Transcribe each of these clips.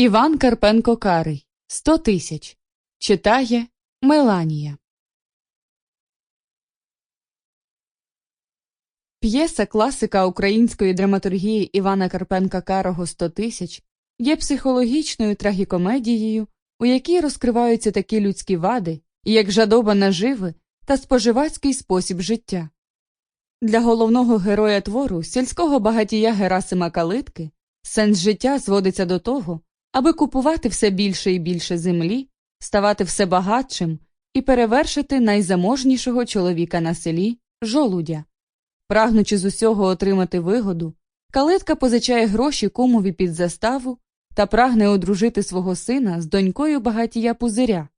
Іван Карпенко Карий. Сто тисяч. Читає Меланія. П'єса класика української драматургії Івана Карпенка Карого «Сто тисяч є психологічною трагікомедією, у якій розкриваються такі людські вади, як жадоба наживи та споживацький спосіб життя. Для головного героя твору, сільського багатія Герасима Калитки, сенс життя зводиться до того, аби купувати все більше і більше землі, ставати все багатшим і перевершити найзаможнішого чоловіка на селі жолудя. Прагнучи з усього отримати вигоду, калитка позичає гроші кумові під заставу та прагне одружити свого сина з донькою багатія пузиря.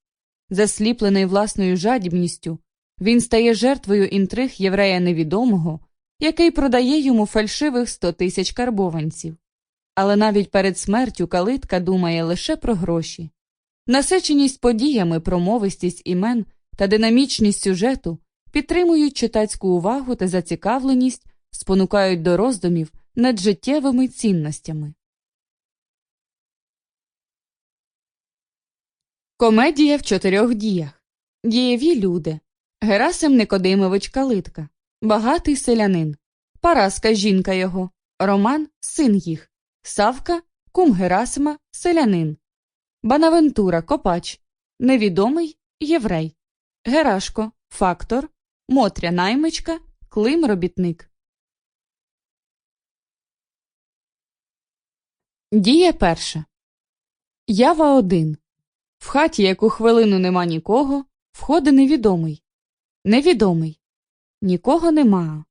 Засліплений власною жадібністю, він стає жертвою інтриг єврея невідомого, який продає йому фальшивих сто тисяч карбованців. Але навіть перед смертю калитка думає лише про гроші. Насиченість подіями, промовистість імен та динамічність сюжету підтримують читацьку увагу та зацікавленість, спонукають до роздумів над життєвими цінностями. Комедія в чотирьох діях. Дієві люди. Герасим Никодимович Калитка. Багатий селянин. Параска жінка його. Роман син їх. Савка кум Герасима селянин. Банавентура Копач. Невідомий єврей. Герашко фактор. Мотря наймичка. Клим робітник. Дія перша. Ява один. В хаті, яку хвилину нема нікого, входить невідомий. Невідомий. Нікого нема.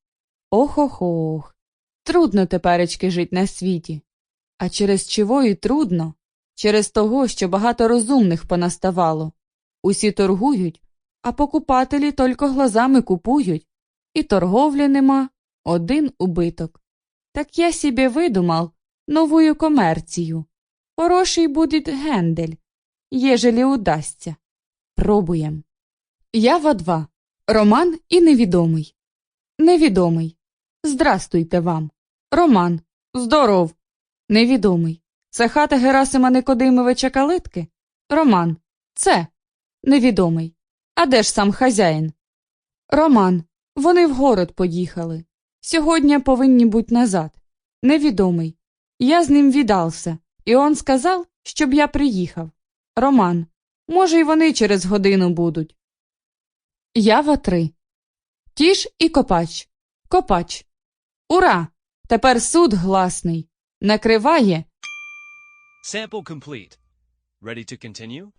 Ох-ох-ох. Трудно теперечки жить на світі. А через чого і трудно? Через того, що багато розумних понаставало. Усі торгують, а покупателі тільки глазами купують. І торговлі нема, один убиток. Так я собі видумав новую комерцію. Хороший буде гендель, єжелі удасться. Пробуєм. Ява 2. Роман і невідомий. Невідомий. Здрастуйте вам. Роман. Здоров. Невідомий. Це хата Герасима Никодимовича Калитки? Роман. Це. Невідомий. А де ж сам хазяїн? Роман. Вони в город поїхали. Сьогодні повинні бути назад. Невідомий. Я з ним віддався, і он сказав, щоб я приїхав. Роман. Може, й вони через годину будуть. Ява 3. Тіш і Копач. Копач. Ура! Тепер суд гласний. Накриває. Sample complete. Ready to continue?